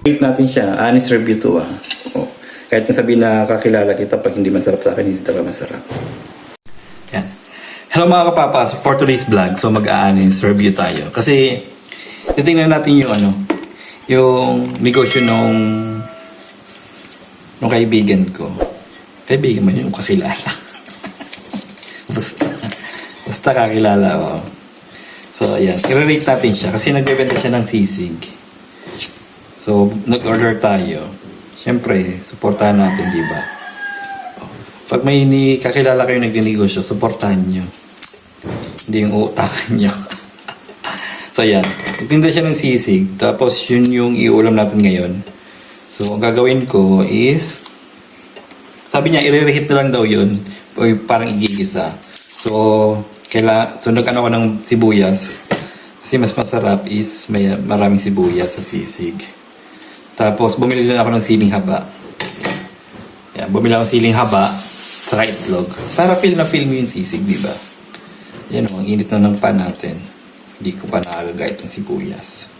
Rate natin siya. Honest review to ah. Oh. Kahit na sabihin na kakilala kita, pag hindi masarap sa akin, hindi talaga masarap. Yan. Hello mga kapapa. So for today's vlog, so mag-honest review tayo. Kasi titingnan natin yung ano, yung negosyo nung nung kaibigan ko. Kaibigan man yung kakilala. basta, basta kakilala ko. So, ayan. I-rate natin siya kasi nagbebenta siya ng sisig. So, nag-order tayo. Siyempre, supportahan natin, di ba? Pag may ni kakilala kayo nagninegosyo, supportahan nyo. Hindi yung uutakan nyo. so, yan. Nagtinda siya ng sisig. Tapos, yun yung iulam natin ngayon. So, ang gagawin ko is, sabi niya, i-reheat na lang daw yun. O parang igigisa. So, kaila, so nag-ano ko ng sibuyas. Kasi mas masarap is may maraming sibuyas sa sisig. Tapos, bumili din ako ng siling haba. Yan, bumili ako ng siling haba, saka itlog. Para feel na feel mo yung sisig, di ba? Yan o, ang init na ng pan natin. Hindi ko pa nakagagayat ng sibuyas.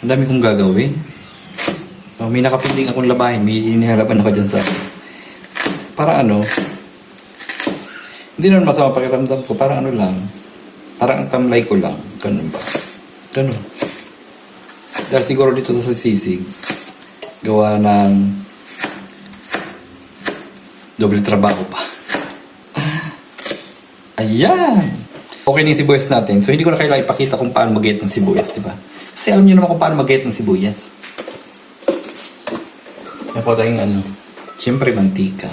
Ang dami kong gagawin. Oh, may nakapiling akong labahin. May iniharapan ako dyan sa... Para ano? Hindi naman masama pakiramdam ko. Para ano lang. Parang ang tamlay ko lang. Ganun ba? Ganun. Dahil siguro dito sa sisig, gawa ng doble trabaho pa. Ayan! Okay na yung sibuyas natin. So, hindi ko na kailangan ipakita kung paano mag-get ng sibuyas, di ba? Kasi alam niyo naman kung paano mag-get ng sibuyas. Yan po tayong ano, siyempre mantika.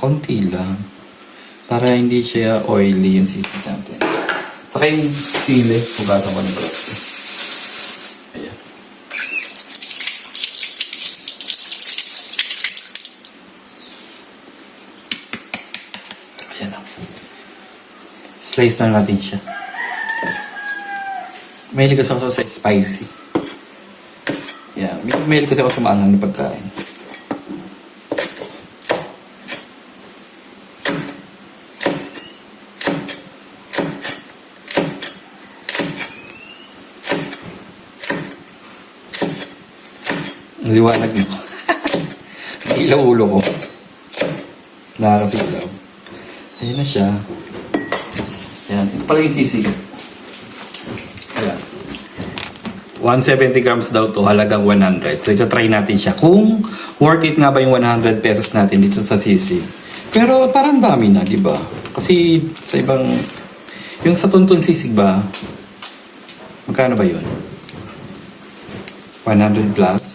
Konti lang. Para hindi siya oily yung sisig natin. Saka yung sili, hugasan ko ng gusto. Ayan. Ayan na. Slice na natin siya. Mahilig kasi ako sa spicy. Yeah, mahilig kasi ako sa maanghang na pagkain. Ang liwanag mo. May ilaw ulo ko. Nakakasilaw. Ayun na siya. Yan. Ito pala yung sisig. Ayan. 170 grams daw to, halagang 100. So, ito try natin siya. Kung worth it nga ba yung 100 pesos natin dito sa sisig. Pero parang dami na, di ba? Kasi sa ibang... Yung sa tuntun sisig ba, magkano ba yun? 100 plus.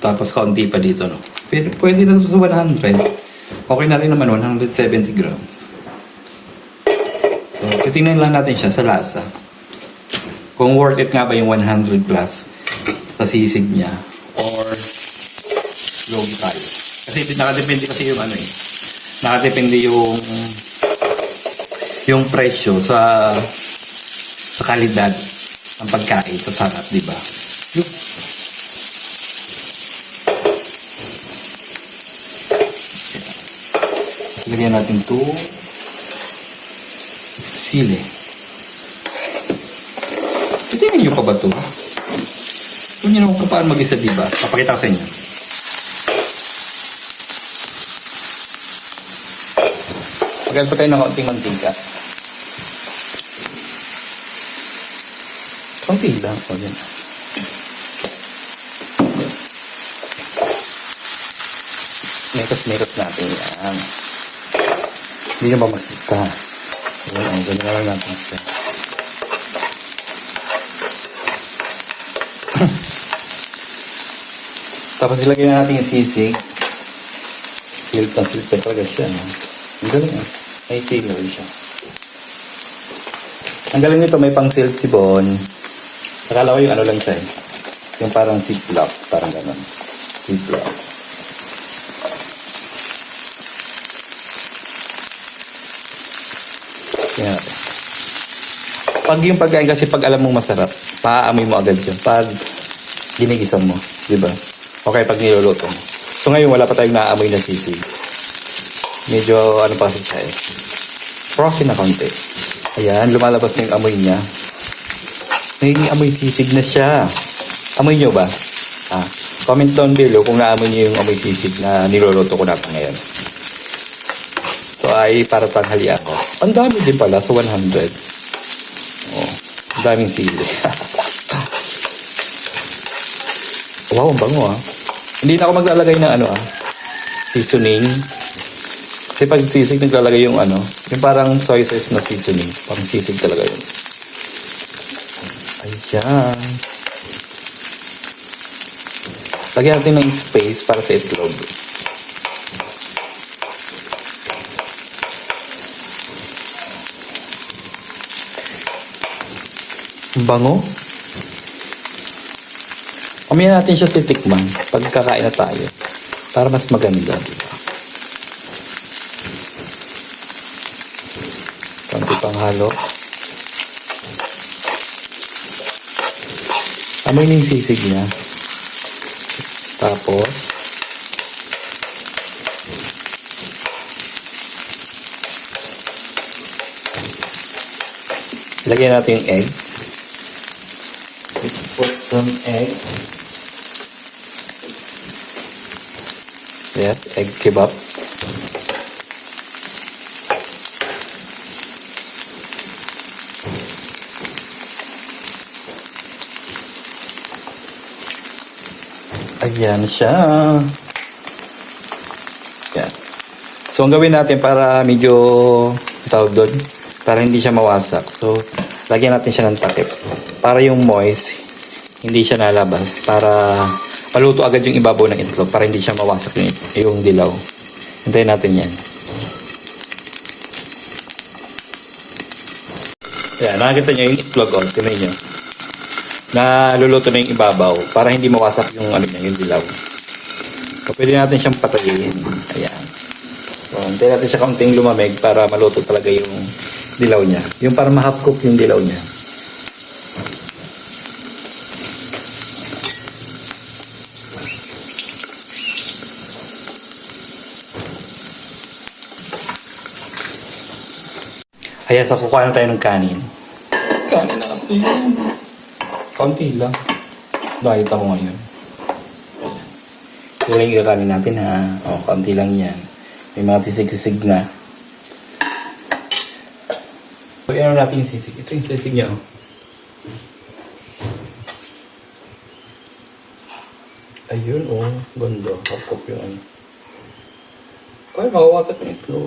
Tapos kaunti pa dito, no? Pwede, pwede na sa 100. Okay na rin naman, 170 grams. So, titingnan lang natin siya sa lasa. Kung worth it nga ba yung 100 plus sa sisig niya or logi tayo. Kasi nakadepende kasi yung ano eh. Nakadepende yung yung presyo sa sa kalidad ng pagkain sa sarap, di ba? Yung Lagyan natin to sili. Titingnan niyo pa ba to? Kung niyo naman kung paano mag-isa, di ba? Papakita ko sa inyo. Pagkat pa tayo ng kaunting mantika. Kaunti lang. O, yan. Meros-meros natin yan. Hindi na ba masita? Ayan, ang ganda na lang natin siya. Tapos ilagay na natin yung sisig. Silt na silt na talaga siya. No? Ang galing ah. May silaw siya. Ang galing nito, may pang silt si Bon. Akala ko yung ano lang siya eh. Yung parang ziplock. Parang ganun. Ziplock. Tingnan. Pag yung pagkain kasi pag alam mong masarap, paaamoy mo agad yun. Pag ginigisa mo, di ba? Okay, pag niluluto mo. So ngayon wala pa tayong naaamoy na sisig. Medyo ano pa kasi siya eh. Frosty na konti. Ayan, lumalabas na yung amoy niya. Nagiging amoy sisig na siya. Amoy niyo ba? Ah, comment down below kung naamoy niyo yung amoy sisig na niloloto ko natin ngayon. So ay para tanghali ako. Ang dami din pala sa 100. Oh, daming sili. wow, ang bango ah. Hindi na ako maglalagay ng ano ah, seasoning. Kasi pag sisig, naglalagay yung ano, yung parang soy sauce na seasoning. Parang sisig talaga yun. Ayan. Lagyan natin ng space para sa itlog. Bango. Mamaya natin siya titikman pag kakain na tayo. Para mas maganda. Diba? Konti pang halo. Amoy na yung sisig niya. Tapos, lagyan natin yung egg. Some egg. Yes, egg kebab. Ayan siya. Yan. So, ang gawin natin para medyo tawag doon, para hindi siya mawasak. So, lagyan natin siya ng takip. Para yung moist, hindi siya nalabas. Para maluto agad yung ibabaw ng itlog para hindi siya mawasak yung, yung dilaw. Hintayin natin yan. Yan, nakakita nyo yung itlog, oh. Tingnan nyo. Naluluto na yung ibabaw para hindi mawasak yung, ano yung dilaw. So, pwede natin siyang patayin. Ayan. So, hintayin natin siya kaunting lumamig para maluto talaga yung dilaw niya. Yung para ma-half cook yung dilaw niya. Ayan, so kukuha na tayo ng kanin. Kanin natin. Konti lang. Nakita ko ngayon. Ito lang yung kakanin natin ha. O, konti lang yan. May mga sisig-sisig na. So, ano natin yung sisig? Ito yung sisig niya. oh. Ayun, oh. Ganda. Yung ano. Ay, makawasak yung itlog.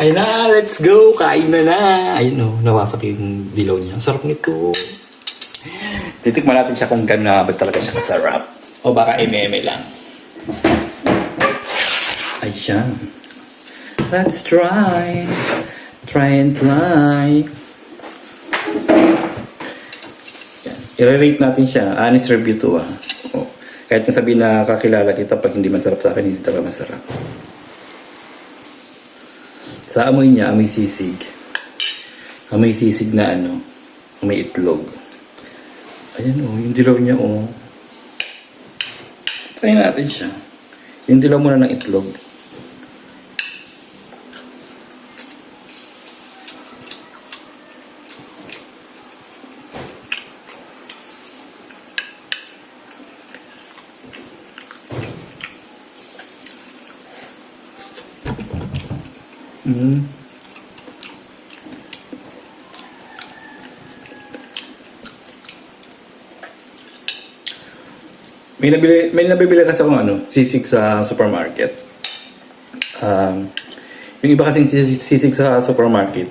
Ayun na, let's go! Kain na na! Ayun o, nawasak yung dilaw niya. Ang sarap nito. Titikman natin siya kung gano'n na ba talaga siya kasarap. O baka eme lang. Ayan. Let's try. Try and try. I-rate natin siya. Honest review to ah. O, kahit na sabihin na kakilala kita pag hindi masarap sa akin, hindi talaga masarap. Sa amoy niya, amoy sisig. Amoy sisig na ano, may itlog. Ayan o, yung dilaw niya o. Try natin siya. Yung dilaw muna ng itlog. May nabili, may nabibili kasi akong ano, sisig sa supermarket. Um, yung iba kasing sisig, sa supermarket,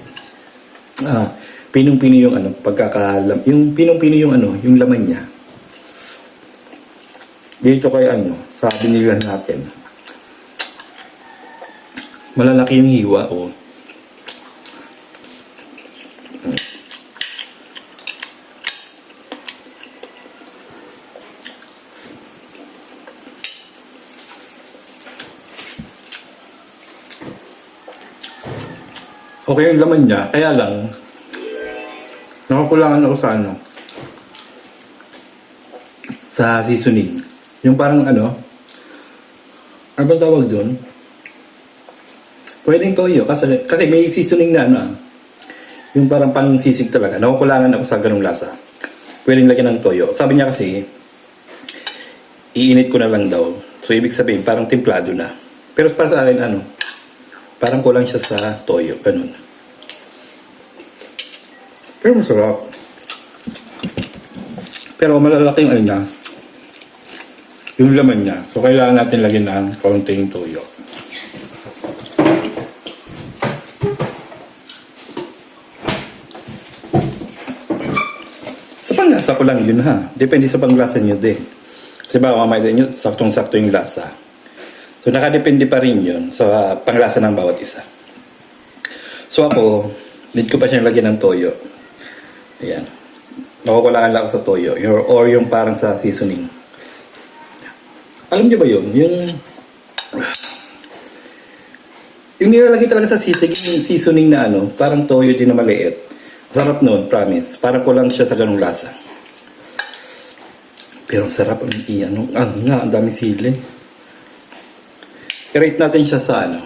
ah, pinong-pino yung ano, pagkakalam, yung pinong-pino yung ano, yung laman niya. Dito kay ano, sa binili natin, malalaki yung hiwa, oh. Okay yung laman niya, kaya lang, nakakulangan ako sa ano, sa seasoning. Yung parang ano, ano ba tawag doon? Pwedeng toyo, kasi, kasi may seasoning na ano, ah. yung parang pang sisig talaga. Nakukulangan ako sa ganung lasa. Pwedeng lagyan ng toyo. Sabi niya kasi, iinit ko na lang daw. So, ibig sabihin, parang templado na. Pero para sa akin, ano, parang kulang siya sa toyo. Ganun. Pero masarap. Pero malalaki yung ano niya. Yung laman niya. So, kailangan natin lagyan ng kaunting toyo. Sa panglasa ko lang yun ha. Depende sa panglasa niyo din. Kasi baka mamaya sa inyo, saktong-sakto yung lasa. So nakadepende pa rin yun sa panglasa ng bawat isa. So ako, need ko pa siyang lagyan ng toyo. Ayan. Nakukulangan lang ako sa toyo. Or, or yung parang sa seasoning. Alam niyo ba yun? Yung... Yung nilalagay talaga sa sisig, yung seasoning na ano, parang toyo din na maliit. Sarap nun, promise. Parang kulang siya sa ganung lasa. Pero sarap ang i-ano. Ah, nga, ang dami sili. I-rate natin siya sa ano,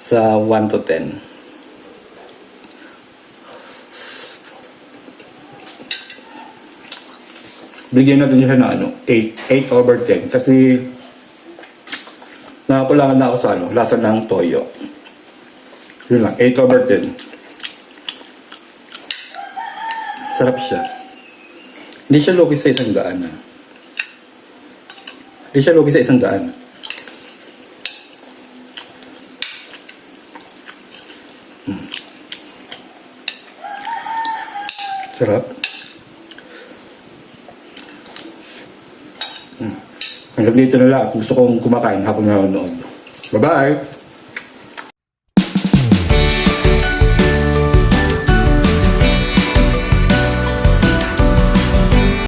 sa 1 to 10. Bigyan natin siya ng ano, 8, 8 over 10. Kasi nakakulangan na ako sa ano, lasa ng toyo. Yun lang, 8 over 10. Sarap siya. Hindi siya loki sa isang daan. ah. Hindi siya loki sa isang daan. Sarap. Hmm. Hanggang dito na lang. Gusto kong kumakain habang nanonood. Bye-bye!